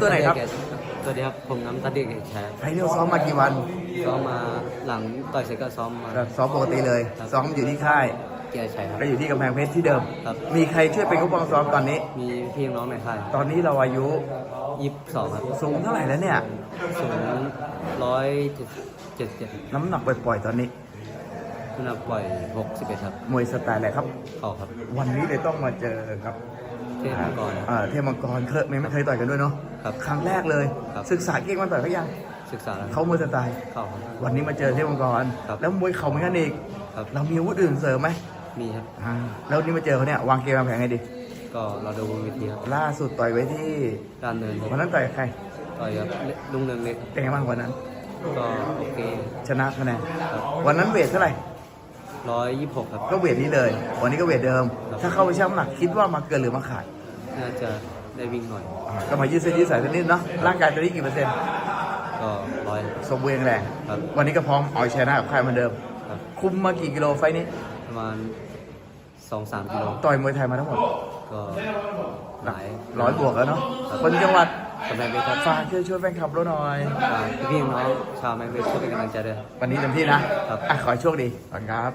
ตัวไหนครับ สวัสดีครับ ผมน้ำตาเด็กเอกชัยไฟนอลซ้อมมากี่วันซ้อมมาหลังต่อยเสร็จก็ซ้อมมาก็ซ้อมปกติเลย ครับ ซ้อมอยู่ที่ค่ายเกียร์ชัยครับ ก็อยู่ที่กำแพงเพชรที่เดิม ครับ มีใครช่วยเป็นผู้ปกครองซ้อมตอนนี้ มีพี่น้องในค่ายตอนนี้เราอายุยี่สิบสองครับสูงเท่าไหร่แล้วเนี่ย สูงร้อยเจ็ดเจ็ดเจ็ดน้ำหนักปล่อยๆตอนนี้ คุณนับปล่อยหกสิบเอ็ดครับมวยสไตล์อะไรครับ เข้าครับ วันนี้เลยต้องมาเจอกับ เทพมังกรอ่าเทพมังกรเคยไม่ไม่เคยต่อยกันด้วยเนาะครับครั้งแรกเลยครับศึกษาเก่งมันต่อยเขายังศึกษาแล้วเขามวยสไตล์เข้าครับวันนี้มาเจอเทพมังกรครับแล้วมวยเข่าเหมือนกันอีกครับเรามีอาวุธอื่นเสริมไหมมีครับอ่าแล้ววันนี้มาเจอเขาเนี่ยวางเกมวางแผนไงดี ก็เราดูบนเวิธีครับล่าสุดต่อยไว้ที่ด้านเนินครับวันนั้นต่อยกับใครต่อยกับลุงเรืองเล็กเป็นไงบ้างวันนั้นก็โอเคชนะคะแนนวันนั้นเวทเท่าไหร่ ร้อยยี่สิบหกครับ ก็เวทนี้เลย วันนี้ก็เวทเดิม ครับ ถ้าเข้าไปชั่งน้ำหนักคิดว่ามาเกินหรือมาขาดน่าจะได้วิ่งหน่อย อ่าก็มายืดเส้นยืดสายสักนิดเนาะ ร่างกายตอนนี้กี่เปอร์เซ็นต์ก็ร้อยสมบูรณ์แข็งแรง ครับ วันนี้ก็พร้อมเอาชนะกับค่ายเหมือนเดิม ครับ คุมมากี่กิโลไฟล์นี้ ประมาณสองสามกิโลต่อยมวยไทยมาทั้งหมด ก็หลายร้อยบวกแล้วเนาะ คนจังหวัด กำลังไปครับฝากช่วยช่วยแฟนคลับเราหน่อยฝากพี่ๆน้องชาวแมนเวสช่วยเป็นกำลังใจด้วยครับวันนี้เต็มที่นะครับ อะขอให้โชคดีขอบคุณครับ